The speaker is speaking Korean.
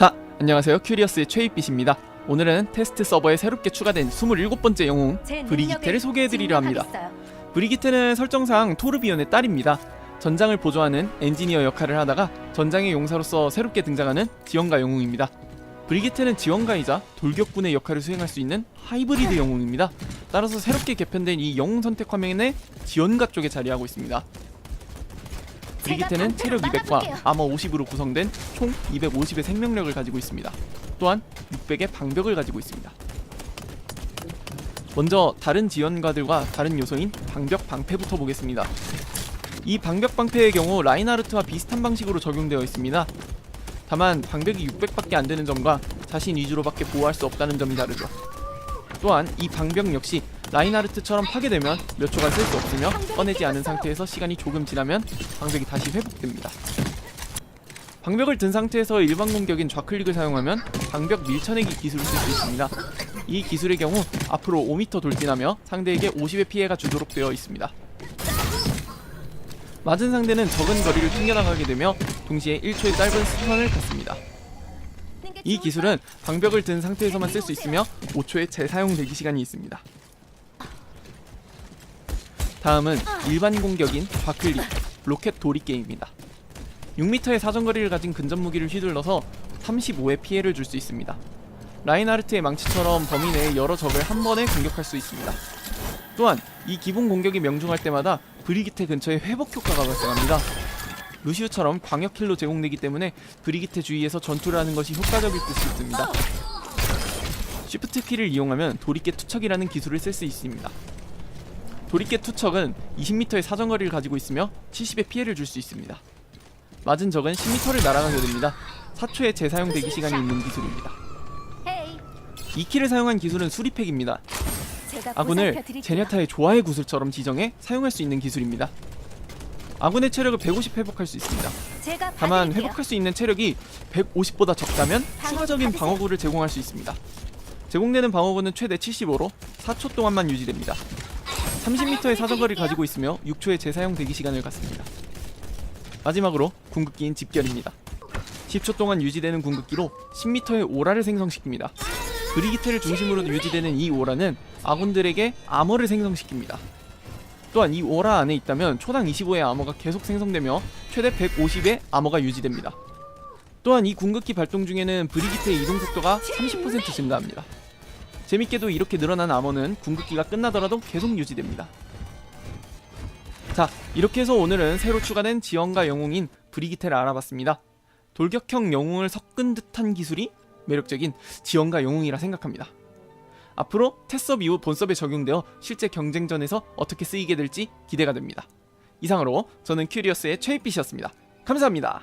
자, 안녕하세요. 큐리어스의 최입빛입니다. 오늘은 테스트 서버에 새롭게 추가된 27번째 영웅 브리기테를 소개해드리려 합니다. 브리기테는 설정상 토르비온의 딸입니다. 전장을 보조하는 엔지니어 역할을 하다가 전장의 용사로서 새롭게 등장하는 지원가 영웅입니다. 브리기테는 지원가이자 돌격군의 역할을 수행할 수 있는 하이브리드 영웅입니다. 따라서 새롭게 개편된 이 영웅 선택 화면에 지원가 쪽에 자리하고 있습니다. 브리기테는 체력 200과 아머 50으로 구성된 총 250의 생명력을 가지고 있습니다. 또한 600의 방벽을 가지고 있습니다. 먼저 다른 지원가들과 다른 요소인 방벽 방패부터 보겠습니다. 이 방벽 방패의 경우 라인하르트와 비슷한 방식으로 적용되어 있습니다. 다만 방벽이 600밖에 안 되는 점과 자신 위주로밖에 보호할 수 없다는 점이 다르죠. 또한 이 방벽 역시 라인하르트처럼 파괴되면 몇 초간 쓸 수 없으며 꺼내지 않은 상태에서 시간이 조금 지나면 방벽이 다시 회복됩니다. 방벽을 든 상태에서 일반 공격인 좌클릭을 사용하면 방벽 밀쳐내기 기술을 쓸 수 있습니다. 이 기술의 경우 앞으로 5m 돌진하며 상대에게 50의 피해가 주도록 되어 있습니다. 맞은 상대는 적은 거리를 튕겨나가게 되며 동시에 1초의 짧은 스턴을 갖습니다. 이 기술은 방벽을 든 상태에서만 쓸 수 있으며 5초의 재사용 대기 시간이 있습니다. 다음은 일반 공격인 좌클릭 로켓 도리 게임입니다. 6m의 사정거리를 가진 근접 무기를 휘둘러서 35의 피해를 줄 수 있습니다. 라인하르트의 망치처럼 범위 내에 여러 적을 한 번에 공격할 수 있습니다. 또한 이 기본 공격이 명중할 때마다 브리기테 근처에 회복 효과가 발생합니다. 루시우처럼 광역 킬로 제공되기 때문에 브리기테 주위에서 전투를 하는 것이 효과적일 듯이 있습니다. 쉬프트 키를 이용하면 도리깨 투척이라는 기술을 쓸 수 있습니다. 도리깨 투척은 20m의 사정거리를 가지고 있으며 70의 피해를 줄 수 있습니다. 맞은 적은 10m를 날아가게 됩니다. 4초의 재사용 대기 시간이 있는 기술입니다. 이 키를 사용한 기술은 수리팩입니다. 아군을 제냐타의 조화의 구슬처럼 지정해 사용할 수 있는 기술입니다. 아군의 체력을 150 회복할 수 있습니다. 다만 회복할 수 있는 체력이 150보다 적다면 추가적인 방어구를 제공할 수 있습니다. 제공되는 방어구는 최대 75로 4초 동안만 유지됩니다. 30m의 사정거리를 가지고 있으며 6초의 재사용 대기 시간을 갖습니다. 마지막으로 궁극기인 집결입니다. 10초 동안 유지되는 궁극기로 10m의 오라를 생성시킵니다. 브리기테를 중심으로 유지되는 이 오라는 아군들에게 아머를 생성시킵니다. 또한 이 오라 안에 있다면 초당 25의 아머가 계속 생성되며 최대 150의 아머가 유지됩니다. 또한 이 궁극기 발동 중에는 브리기테의 이동 속도가 30% 증가합니다. 재밌게도 이렇게 늘어난 아머는 궁극기가 끝나더라도 계속 유지됩니다. 자, 이렇게 해서 오늘은 새로 추가된 지원가 영웅인 브리기테를 알아봤습니다. 돌격형 영웅을 섞은 듯한 기술이 매력적인 지원가 영웅이라 생각합니다. 앞으로 테스업 이후 본섭에 적용되어 실제 경쟁전에서 어떻게 쓰이게 될지 기대가 됩니다. 이상으로 저는 큐리어스의 최희빛이었습니다. 감사합니다.